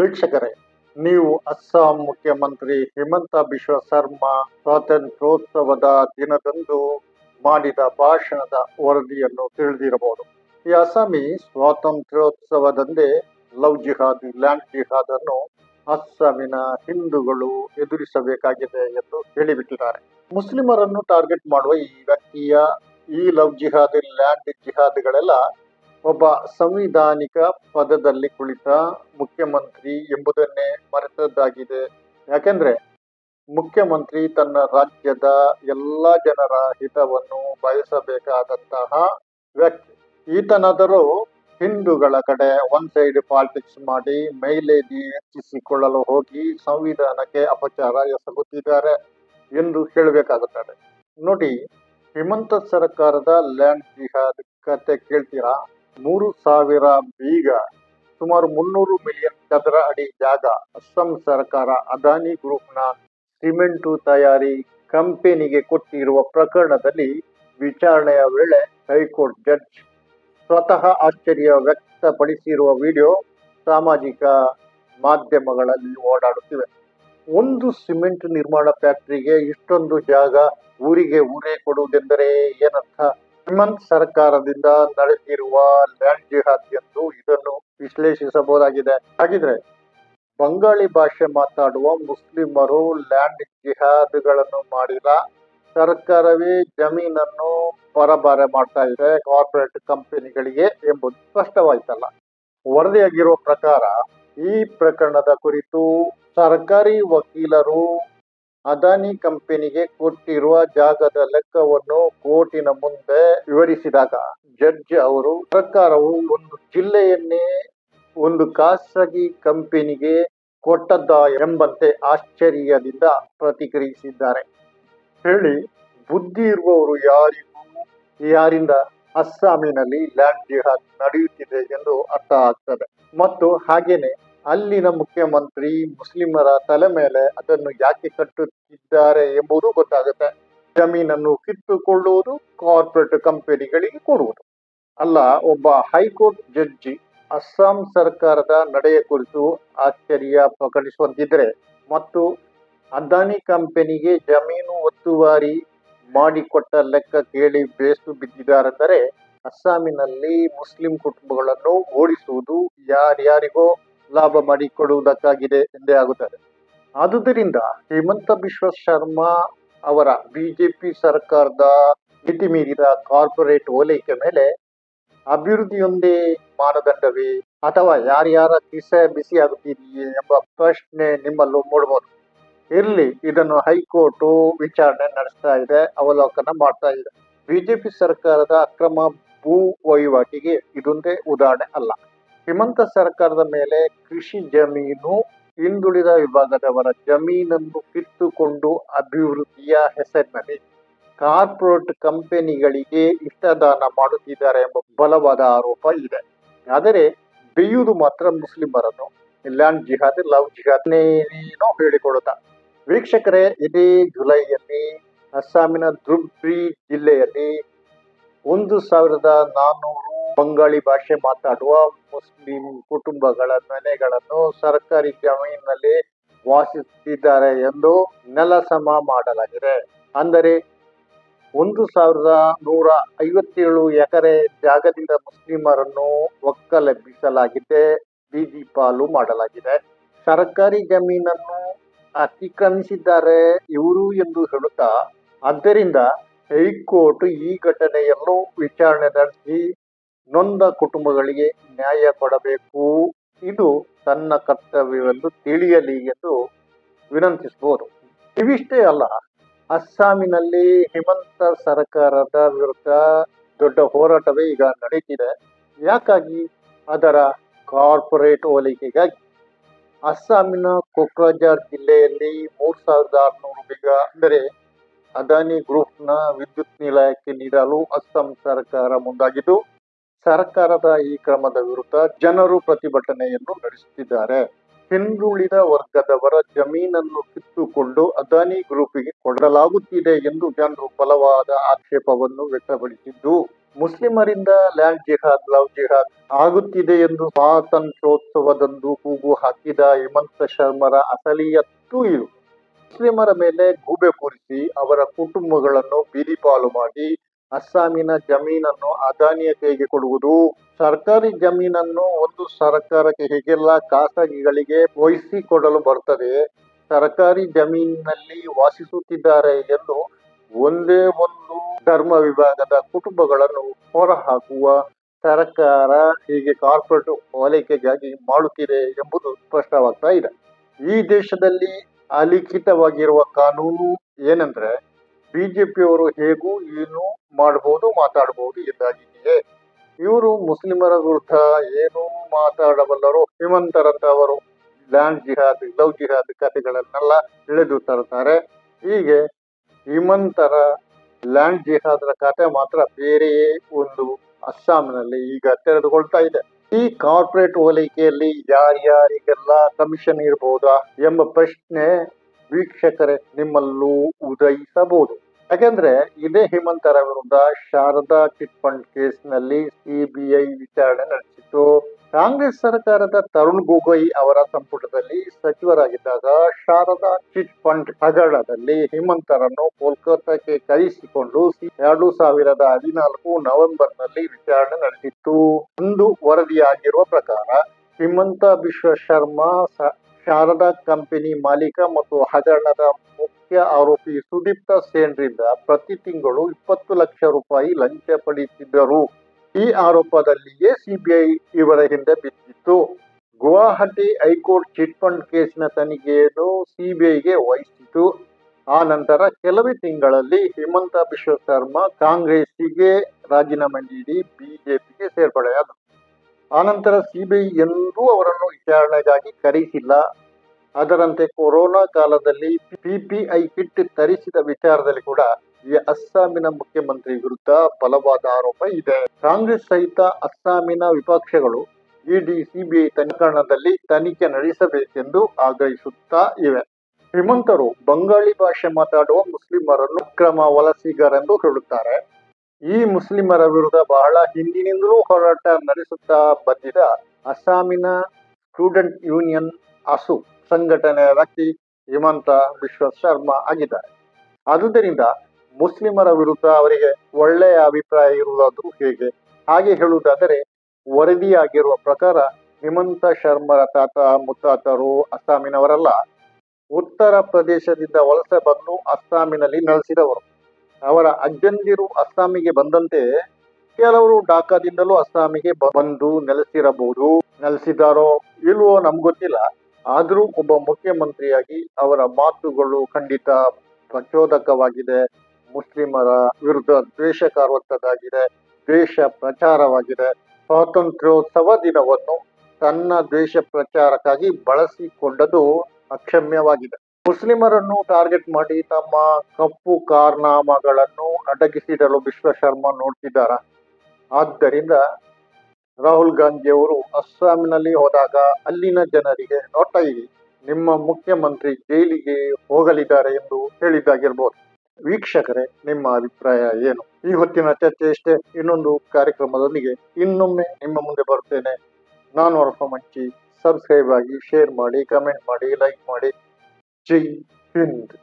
ವೀಕ್ಷಕರೇ, ನೀವು ಅಸ್ಸಾಂ ಮುಖ್ಯಮಂತ್ರಿ ಹಿಮಂತ ಬಿಶ್ವ ಶರ್ಮಾ ಸ್ವಾತಂತ್ರ್ಯೋತ್ಸವದ ದಿನದಂದು ಮಾಡಿದ ಭಾಷಣದ ವರದಿಯನ್ನು ತಿಳಿದಿರಬಹುದು. ಈ ಅಸ್ಸಾಮಿ ಸ್ವಾತಂತ್ರ್ಯೋತ್ಸವದಂದೇ ಲವ್ ಜಿಹಾದ್, ಲ್ಯಾಂಡ್ ಜಿಹಾದ್ ಅನ್ನು ಅಸ್ಸಾಮಿನ ಹಿಂದೂಗಳು ಎದುರಿಸಬೇಕಾಗಿದೆ ಎಂದು ಹೇಳಿಬಿಟ್ಟಿದ್ದಾರೆ. ಮುಸ್ಲಿಮರನ್ನು ಟಾರ್ಗೆಟ್ ಮಾಡುವ ಈ ವ್ಯಕ್ತಿಯ ಈ ಲವ್ ಜಿಹಾದ್, ಲ್ಯಾಂಡ್ ಜಿಹಾದ್ಗಳೆಲ್ಲ ಒಬ್ಬ ಸಂವಿಧಾನಿಕ ಪದದಲ್ಲಿ ಕುಳಿತ ಮುಖ್ಯಮಂತ್ರಿ ಎಂಬುದನ್ನೇ ಮರೆತದ್ದಾಗಿದೆ. ಯಾಕೆಂದ್ರೆ ಮುಖ್ಯಮಂತ್ರಿ ತನ್ನ ರಾಜ್ಯದ ಎಲ್ಲ ಜನರ ಹಿತವನ್ನು ಬಯಸಬೇಕಾದಂತಹ ವ್ಯಕ್ತಿ. ಈತನಾದರೂ ಹಿಂದೂಗಳ ಕಡೆ ಒನ್ ಸೈಡ್ ಪಾಲಿಟಿಕ್ಸ್ ಮಾಡಿ ಮೈಲೇಜಿ ಹೆಚ್ಚಿಸಿಕೊಳ್ಳಲು ಹೋಗಿ ಸಂವಿಧಾನಕ್ಕೆ ಅಪಚಾರ ಎಸಗುತ್ತಿದ್ದಾರೆ ಎಂದು ಹೇಳಬೇಕಾಗುತ್ತದೆ. ನೋಡಿ, ಹಿಮಂತ ಸರ್ಕಾರದ ಲ್ಯಾಂಡ್ ಜಿಹಾದ್ ಕತೆ ಕೇಳ್ತೀರಾ? ಮೂರು ಸಾವಿರ ಬೀಗ, ಸುಮಾರು ಮುನ್ನೂರು ಮಿಲಿಯನ್ ಚದರ ಅಡಿ ಜಾಗ, ಅಸ್ಸಾಂ ಸರ್ಕಾರ ಅದಾನಿ ಗ್ರೂಪ್ನ ಸಿಮೆಂಟು ತಯಾರಿ ಕಂಪನಿಗೆ ಕೊಟ್ಟಿರುವ ಪ್ರಕರಣದಲ್ಲಿ ವಿಚಾರಣೆಯ ವೇಳೆ ಹೈಕೋರ್ಟ್ ಜಡ್ಜ್ ಸ್ವತಃ ಆಶ್ಚರ್ಯ ವ್ಯಕ್ತಪಡಿಸಿರುವ ವಿಡಿಯೋ ಸಾಮಾಜಿಕ ಮಾಧ್ಯಮಗಳಲ್ಲಿ ಓಡಾಡುತ್ತಿವೆ. ಒಂದು ಸಿಮೆಂಟ್ ನಿರ್ಮಾಣ ಫ್ಯಾಕ್ಟರಿಗೆ ಇಷ್ಟೊಂದು ಜಾಗ ಊರಿಗೆ ಊರೇ ಕೊಡುವುದೆಂದರೆ ಏನರ್ಥ? ಹಿಮಂತ್ ಸರ್ಕಾರದಿಂದ ನಡೆದಿರುವ ಲ್ಯಾಂಡ್ ಜಿಹಾದ್ ಎಂದು ಇದನ್ನು ವಿಶ್ಲೇಷಿಸಬಹುದಾಗಿದೆ. ಹಾಗಿದ್ರೆ ಬಂಗಾಳಿ ಭಾಷೆ ಮಾತಾಡುವ ಮುಸ್ಲಿಮರು ಲ್ಯಾಂಡ್ ಜಿಹಾದ್ಗಳನ್ನು ಮಾಡಿಲ್ಲ. ಸರ್ಕಾರವೇ ಜಮೀನನ್ನು ಪರಬಾರೆ ಮಾಡ್ತಾ ಇದೆ ಕಾರ್ಪೊರೇಟ್ ಕಂಪನಿಗಳಿಗೆ ಎಂಬುದು ಸ್ಪಷ್ಟವಾಯ್ತಲ್ಲ. ವರದಿಯಾಗಿರುವ ಪ್ರಕಾರ ಈ ಪ್ರಕರಣದ ಕುರಿತು ಸರ್ಕಾರಿ ವಕೀಲರು ಅದಾನಿ ಕಂಪನಿಗೆ ಕೊಟ್ಟಿರುವ ಜಾಗದ ಲೆಕ್ಕವನ್ನು ಕೋರ್ಟಿನ ಮುಂದೆ ವಿವರಿಸಿದಾಗ ಜಡ್ಜ್ ಅವರು, ಸರ್ಕಾರವು ಒಂದು ಜಿಲ್ಲೆಯನ್ನೇ ಒಂದು ಖಾಸಗಿ ಕಂಪನಿಗೆ ಕೊಟ್ಟದ್ದ ಎಂಬಂತೆ ಆಶ್ಚರ್ಯದಿಂದ ಪ್ರತಿಕ್ರಿಯಿಸಿದ್ದಾರೆ. ಹೇಳಿ, ಬುದ್ಧಿ ಇರುವವರು ಯಾರಿಗೂ, ಯಾರಿಂದ ಅಸ್ಸಾಮಿನಲ್ಲಿ ಲ್ಯಾಂಡ್ ಜಿಹಾದ್ ನಡೆಯುತ್ತಿದೆ ಎಂದು ಅರ್ಥ ಆಗ್ತದೆ. ಮತ್ತು ಹಾಗೇನೆ ಅಲ್ಲಿನ ಮುಖ್ಯಮಂತ್ರಿ ಮುಸ್ಲಿಮರ ತಲೆ ಮೇಲೆ ಅದನ್ನು ಯಾಕೆ ಕಟ್ಟುತ್ತಿದ್ದಾರೆ ಎಂಬುದು ಗೊತ್ತಾಗುತ್ತೆ. ಜಮೀನನ್ನು ಕಿತ್ತುಕೊಳ್ಳುವುದು ಕಾರ್ಪೊರೇಟ್ ಕಂಪನಿಗಳಿಗೆ ಕೊಡುವುದು. ಅಲ್ಲ, ಒಬ್ಬ ಹೈಕೋರ್ಟ್ ಜಡ್ಜಿ ಅಸ್ಸಾಂ ಸರ್ಕಾರದ ನಡೆಯ ಕುರಿತು ಆಶ್ಚರ್ಯ ಪ್ರಕಟಿಸುವಂತಿದ್ರೆ ಮತ್ತು ಅದಾನಿ ಕಂಪನಿಗೆ ಜಮೀನು ಒತ್ತುವಾರಿ ಮಾಡಿಕೊಟ್ಟ ಲೆಕ್ಕ ಕೇಳಿ ಬೇಸು ಬಿದ್ದಿದ್ದಾರೆಂದರೆ ಅಸ್ಸಾಮಿನಲ್ಲಿ ಮುಸ್ಲಿಂ ಕುಟುಂಬಗಳನ್ನು ಓಡಿಸುವುದು ಯಾರ್ಯಾರಿಗೋ ಲಾಭ ಮಾಡಿಕೊಡುವುದಕ್ಕಾಗಿದೆ ಎಂದೇ ಆಗುತ್ತದೆ. ಆದುದರಿಂದ ಹೇಮಂತ ಬಿಶ್ವ ಶರ್ಮಾ ಅವರ ಬಿಜೆಪಿ ಸರ್ಕಾರದ ಮಿತಿ ಮೀರಿದ ಕಾರ್ಪೊರೇಟ್ ಓಲೈಕೆ ಮೇಲೆ ಅಭಿವೃದ್ಧಿಯೊಂದೇ ಮಾನದಂಡವೇ? ಅಥವಾ ಯಾರ್ಯಾರ ಕಿಸೆ ಬಿಸಿ ಆಗುತ್ತೀರಿ ಎಂಬ ಪ್ರಶ್ನೆ ನಿಮ್ಮಲ್ಲೂ ಮೂಡಬಹುದು. ಇರಲಿ, ಇದನ್ನು ಹೈಕೋರ್ಟ್ ವಿಚಾರಣೆ ನಡೆಸ್ತಾ ಇದೆ, ಅವಲೋಕನ ಮಾಡ್ತಾ ಇದೆ. ಬಿಜೆಪಿ ಸರ್ಕಾರದ ಅಕ್ರಮ ಭೂ ವಹಿವಾಟಿಗೆ ಇದೊಂದೇ ಉದಾಹರಣೆ ಅಲ್ಲ. ಹಿಮಂತ ಸರ್ಕಾರದ ಮೇಲೆ ಕೃಷಿ ಜಮೀನು ಹಿಂದುಳಿದ ವಿಭಾಗದವರ ಜಮೀನನ್ನು ಕಿತ್ತುಕೊಂಡು ಅಭಿವೃದ್ಧಿಯ ಹೆಸರಿನಲ್ಲಿ ಕಾರ್ಪೊರೇಟ್ ಕಂಪನಿಗಳಿಗೆ ಇಷ್ಟದಾನ ಮಾಡುತ್ತಿದ್ದಾರೆ ಎಂಬ ಬಲವಾದ ಆರೋಪ ಇದೆ. ಆದರೆ ಬೇಯುವುದು ಮಾತ್ರ ಮುಸ್ಲಿಮರನ್ನು ಲ್ಯಾಂಡ್ ಜಿಹಾದ್, ಲವ್ ಜಿಹಾದ್ ನೇನೇನೋ ಹೇಳಿಕೊಡುತ್ತಾ. ವೀಕ್ಷಕರೇ, ಇದೇ ಜುಲೈಯಲ್ಲಿ ಅಸ್ಸಾಮಿನ ದುಬ್ರಿ ಜಿಲ್ಲೆಯಲ್ಲಿ ಒಂದು ಸಾವಿರದ ನಾನ್ನೂರು ಬಂಗಾಳಿ ಭಾಷೆ ಮಾತಾಡುವ ಮುಸ್ಲಿಂ ಕುಟುಂಬಗಳ ಮನೆಗಳನ್ನು ಸರ್ಕಾರಿ ಜಮೀನಿನಲ್ಲಿ ವಾಸಿಸುತ್ತಿದ್ದಾರೆ ಎಂದು ನೆಲಸಮ ಮಾಡಲಾಗಿದೆ. ಅಂದರೆ ಒಂದು ಸಾವಿರದ ನೂರ ಐವತ್ತೇಳು ಎಕರೆ ಜಾಗದಿಂದ ಮುಸ್ಲಿಮರನ್ನು ಒಕ್ಕಲೆಬ್ಬಿಸಲಾಗಿದೆ, ಬೀದಿ ಪಾಲು ಮಾಡಲಾಗಿದೆ. ಸರ್ಕಾರಿ ಜಮೀನನ್ನು ಅತಿಕ್ರಮಿಸಿದ್ದಾರೆ ಇವರು ಎಂದು ಹೇಳುತ್ತಾ, ಆದ್ದರಿಂದ ಹೈಕೋರ್ಟ್ ಈ ಘಟನೆಯನ್ನು ವಿಚಾರಣೆ ನಡೆಸಿ ನೊಂದ ಕುಟುಂಬಗಳಿಗೆ ನ್ಯಾಯ ಕೊಡಬೇಕು. ಇದು ತನ್ನ ಕರ್ತವ್ಯವೆಂದು ತಿಳಿಯಲಿ ಎಂದು ವಿನಂತಿಸಬಹುದು. ಇವಿಷ್ಟೇ ಅಲ್ಲ, ಅಸ್ಸಾಮಿನಲ್ಲಿ ಹಿಮಂತ ಸರ್ಕಾರದ ವಿರುದ್ಧ ದೊಡ್ಡ ಹೋರಾಟವೇ ಈಗ ನಡೀತಿದೆ. ಯಾಕಾಗಿ? ಅದರ ಕಾರ್ಪೊರೇಟ್ ಹೋಲಿಕೆಗಾಗಿ. ಅಸ್ಸಾಮಿನ ಕೊಕ್ರಾಜಾರ್ ಜಿಲ್ಲೆಯಲ್ಲಿ ಮೂರು ಸಾವಿರದ ಆರುನೂರು ಬೇಗ, ಅಂದರೆ ಅದಾನಿ ಗ್ರೂಪ್ನ ವಿದ್ಯುತ್ ನಿಲಯಕ್ಕೆ ನೀಡಲು ಅಸ್ಸಾಂ ಸರ್ಕಾರ ಮುಂದಾಗಿದ್ದು, ಸರ್ಕಾರದ ಈ ಕ್ರಮದ ವಿರುದ್ಧ ಜನರು ಪ್ರತಿಭಟನೆಯನ್ನು ನಡೆಸುತ್ತಿದ್ದಾರೆ. ಹಿಂದುಳಿದ ವರ್ಗದವರ ಜಮೀನನ್ನು ಕಿತ್ತುಕೊಂಡು ಅದಾನಿ ಗ್ರೂಪಿಗೆ ಕೊಡಲಾಗುತ್ತಿದೆ ಎಂದು ಜನರು ಬಲವಾದ ಆಕ್ಷೇಪವನ್ನು ವ್ಯಕ್ತಪಡಿಸಿದ್ದು, ಮುಸ್ಲಿಮರಿಂದ ಲ್ಯಾಂಡ್ ಜಿಹಾದ್, ಲವ್ ಜಿಹಾದ್ ಆಗುತ್ತಿದೆ ಎಂದು ಸ್ವಾತಂತ್ರ್ಯೋತ್ಸವದಂದು ಕೂಗು ಹಾಕಿದ ಹಿಮಂತ ಶರ್ಮರ ಅಸಲಿಯತ್ತು ಇದು. ಮುಸ್ಲಿಮರ ಮೇಲೆ ಗೂಬೆ ಕೂರಿಸಿ ಅವರ ಕುಟುಂಬಗಳನ್ನು ಬೀದಿಪಾಲು ಮಾಡಿ ಅಸ್ಸಾಮಿನ ಜಮೀನನ್ನು ಅದಾನಿಯ ಕೈಗೆ ಕೊಡುವುದು. ಸರ್ಕಾರಿ ಜಮೀನನ್ನು ಒಂದು ಸರ್ಕಾರಕ್ಕೆ ಹೇಗೆಲ್ಲ ಖಾಸಗಿಗಳಿಗೆ ವಹಿಸಿಕೊಡಲು ಬರ್ತದೆ, ಸರ್ಕಾರಿ ಜಮೀನಿನಲ್ಲಿ ವಾಸಿಸುತ್ತಿದ್ದಾರೆ ಎಂದು ಒಂದೇ ಒಂದು ಧರ್ಮ ವಿಭಾಗದ ಕುಟುಂಬಗಳನ್ನು ಹೊರಹಾಕುವ ಸರ್ಕಾರ ಹೀಗೆ ಕಾರ್ಪೊರೇಟ್ ಓಲೈಕೆಗಾಗಿ ಮಾಡುತ್ತಿದೆ ಎಂಬುದು ಸ್ಪಷ್ಟವಾಗ್ತಾ ಇದೆ. ಈ ದೇಶದಲ್ಲಿ ಅಲಿಖಿತವಾಗಿರುವ ಕಾನೂನು ಏನಂದ್ರೆ ಬಿಜೆಪಿಯವರು ಹೇಗೂ ಏನು ಮಾಡಬಹುದು ಮಾತಾಡಬಹುದು ಎಂದಾಗಿದೆಯೇ. ಇವರು ಮುಸ್ಲಿಮರ ವಿರುದ್ಧ ಏನು ಮಾತಾಡಬಲ್ಲರು. ಹಿಮಂತರಂತವರು ಲ್ಯಾಂಡ್ ಜಿಹಾದ್, ಲವ್ ಜಿಹಾದ್ ಕಥೆಗಳನ್ನೆಲ್ಲ ಎಳೆದು ತರುತ್ತಾರೆ. ಹೀಗೆ ಹಿಮಂತರ ಲ್ಯಾಂಡ್ ಜಿಹಾದ್ರ ಕತೆ ಮಾತ್ರ ಬೇರೆಯೇ ಒಂದು ಅಸ್ಸಾಂನಲ್ಲಿ ಈಗ ತೆರೆದುಕೊಳ್ತಾ ಇದೆ. ಈ ಕಾರ್ಪೊರೇಟ್ ಹೋಲಿಕೆಯಲ್ಲಿ ಯಾರ್ಯಾರಿಗೆಲ್ಲ ಕಮಿಷನ್ ಇರಬಹುದಾ ಎಂಬ ಪ್ರಶ್ನೆ ವೀಕ್ಷಕರೇ ನಿಮ್ಮಲ್ಲೂ ಉದಯಿಸಬಹುದು. ಯಾಕೆಂದ್ರೆ ಇದೇ ಹೇಮಂತರ ವಿರುದ್ಧ ಶಾರದಾ ಚಿಟ್ ಫಂಡ್ ಕೇಸ್ನಲ್ಲಿ ಸಿಬಿಐ ವಿಚಾರಣೆ ನಡೆಸಿತ್ತು. ಕಾಂಗ್ರೆಸ್ ಸರ್ಕಾರದ ತರುಣ್ ಗೊಗೊಯ್ ಅವರ ಸಂಪುಟದಲ್ಲಿ ಸಚಿವರಾಗಿದ್ದಾಗ ಶಾರದಾ ಚಿಟ್ ಫಂಡ್ ಹಗರಣದಲ್ಲಿ ಹಿಮಂತರನ್ನು ಕೋಲ್ಕತ್ತಾಕ್ಕೆ ಕರೆಸಿಕೊಂಡು ಎರಡು ಸಾವಿರದ ಹದಿನಾಲ್ಕು ನವೆಂಬರ್ನಲ್ಲಿ ವಿಚಾರಣೆ ನಡೆಸಿತ್ತು ಒಂದು ವರದಿಯಾಗಿರುವ ಪ್ರಕಾರ ಹಿಮಂತ ಬಿಶ್ವ ಶರ್ಮಾ ಶಾರದಾ ಕಂಪನಿ ಮಾಲೀಕ ಮತ್ತು ಹಗರಣದ ಮುಖ್ಯ ಆರೋಪಿ ಸುದೀಪ್ತ ಸೇನ್ರಿಂದ ಪ್ರತಿ ತಿಂಗಳು ಇಪ್ಪತ್ತು ಲಕ್ಷ ರೂಪಾಯಿ ಲಂಚ ಪಡೆಯುತ್ತಿದ್ದರು. ಈ ಆರೋಪದಲ್ಲಿಯೇ ಸಿಬಿಐ ಇವರ ಹಿಂದೆ ಬಿದ್ದಿತ್ತು. Guwahati high court chit fund ಕೇಸಿನ ತನಿಖೆಯನ್ನು ಸಿಬಿಐಗೆ ವಹಿಸಿತು ಆ ನಂತರ ಕೆಲವೇ ತಿಂಗಳಲ್ಲಿ ಹಿಮಂತ ಬಿಶ್ವ ಶರ್ಮಾ ಕಾಂಗ್ರೆಸ್ಸಿಗೆ ರಾಜೀನಾಮೆ ನೀಡಿ ಬಿಜೆಪಿಗೆ ಆ ಆನಂತರ ಸಿಬಿಐ ಎಂದೂ ಅವರನ್ನು ವಿಚಾರಣೆಗಾಗಿ ಕರೆಸಿಲ್ಲ ಅದರಂತೆ ಕೊರೋನಾ ಕಾಲದಲ್ಲಿ ಪಿಪಿಐ ಕಿಟ್ ತರಿಸಿದ ವಿಚಾರದಲ್ಲಿ ಕೂಡ ಈ ಅಸ್ಸಾಮಿನ ಮುಖ್ಯಮಂತ್ರಿ ವಿರುದ್ಧ ಬಲವಾದ ಆರೋಪ ಇದೆ. ಕಾಂಗ್ರೆಸ್ ಸಹಿತ ಅಸ್ಸಾಮಿನ ವಿಪಕ್ಷಗಳು ಇಡಿ, ಸಿಬಿಐ ತನಿಖಾಣದಲ್ಲಿ ತನಿಖೆ ನಡೆಸಬೇಕೆಂದು ಆಗ್ರಹಿಸುತ್ತಾ ಇವೆ. ಶ್ರೀಮಂತರು ಬಂಗಾಳಿ ಭಾಷೆ ಮಾತಾಡುವ ಮುಸ್ಲಿಮರನ್ನು ಅಕ್ರಮ ವಲಸಿಗರೆಂದು ಹೇಳುತ್ತಾರೆ. ಈ ಮುಸ್ಲಿಮರ ವಿರುದ್ಧ ಬಹಳ ಹಿಂದಿನಿಂದಲೂ ಹೋರಾಟ ನಡೆಸುತ್ತಾ ಬಂದಿದ ಅಸ್ಸಾಮಿನ ಸ್ಟೂಡೆಂಟ್ ಯೂನಿಯನ್ ಅಸು ಸಂಘಟನೆಯ ವ್ಯಕ್ತಿ ಹಿಮಂತ ವಿಶ್ವ ಶರ್ಮಾ ಆಗಿದ್ದಾರೆ. ಆದುದರಿಂದ ಮುಸ್ಲಿಮರ ವಿರುದ್ಧ ಅವರಿಗೆ ಒಳ್ಳೆಯ ಅಭಿಪ್ರಾಯ ಇರುವುದು ಹೇಗೆ? ಹಾಗೆ ಹೇಳುವುದಾದರೆ, ವರದಿಯಾಗಿರುವ ಪ್ರಕಾರ ಹಿಮಂತ ಶರ್ಮರ ತಾತ ಮುತ್ತಾತರು ಅಸ್ಸಾಮಿನವರಲ್ಲ. ಉತ್ತರ ಪ್ರದೇಶದಿಂದ ವಲಸೆ ಬಂದು ಅಸ್ಸಾಮಿನಲ್ಲಿ ನೆಲೆಸಿದವರು. ಅವರ ಅಜ್ಜಂದಿರು ಅಸ್ಸಾಮಿಗೆ ಬಂದಂತೆ ಕೆಲವರು ಢಾಕಾದಿಂದಲೂ ಅಸ್ಸಾಮಿಗೆ ಬಂದು ನೆಲೆಸಿರಬಹುದು. ನೆಲೆಸಿದಾರೋ ಇಲ್ವೋ ನಮ್ಗೆ ಗೊತ್ತಿಲ್ಲ. ಆದರೂ ಒಬ್ಬ ಮುಖ್ಯಮಂತ್ರಿಯಾಗಿ ಅವರ ಮಾತುಗಳು ಖಂಡಿತ ಪ್ರಚೋದಕವಾಗಿದೆ. ಮುಸ್ಲಿಮರ ವಿರುದ್ಧ ದ್ವೇಷ ಕಾರುವಂತದ್ದಾಗಿದೆ ದ್ವೇಷ ಪ್ರಚಾರವಾಗಿದೆ. ಸ್ವಾತಂತ್ರ್ಯೋತ್ಸವ ದಿನವನ್ನು ತನ್ನ ದ್ವೇಷ ಪ್ರಚಾರಕ್ಕಾಗಿ ಬಳಸಿಕೊಂಡದು ಅಕ್ಷಮ್ಯವಾಗಿದೆ. ಮುಸ್ಲಿಮರನ್ನು ಟಾರ್ಗೆಟ್ ಮಾಡಿ ತಮ್ಮ ಕಪ್ಪು ಕಾರ್ನಾಮಗಳನ್ನು ಅಡಗಿಸಿಡಲು ವಿಶ್ವಶರ್ಮಾ ನೋಡ್ತಿದ್ದಾರ? ಆದ್ದರಿಂದ ರಾಹುಲ್ ಗಾಂಧಿಯವರು ಅಸ್ಸಾಂನಲ್ಲಿ ಹೋದಾಗ ಅಲ್ಲಿನ ಜನರಿಗೆ ಇಡಿ ನಿಮ್ಮ ಮುಖ್ಯಮಂತ್ರಿ ಜೈಲಿಗೆ ಹೋಗಲಿದ್ದಾರೆ ಎಂದು ಹೇಳಿದ್ದಾಗಿರ್ಬೋದು. ವೀಕ್ಷಕರೇ, ನಿಮ್ಮ ಅಭಿಪ್ರಾಯ ಏನು? ಈ ಹೊತ್ತಿನ ಚರ್ಚೆ ಇಷ್ಟೇ. ಇನ್ನೊಂದು ಕಾರ್ಯಕ್ರಮದೊಂದಿಗೆ ಇನ್ನೊಮ್ಮೆ ನಿಮ್ಮ ಮುಂದೆ ಬರ್ತೇನೆ ನಾನು ಅರ್ಪ ಮಂಚಿ. ಸಬ್ಸ್ಕ್ರೈಬ್ ಆಗಿ, ಶೇರ್ ಮಾಡಿ, ಕಮೆಂಟ್ ಮಾಡಿ, ಲೈಕ್ ಮಾಡಿ. ಜೈ ಹಿಂದ್.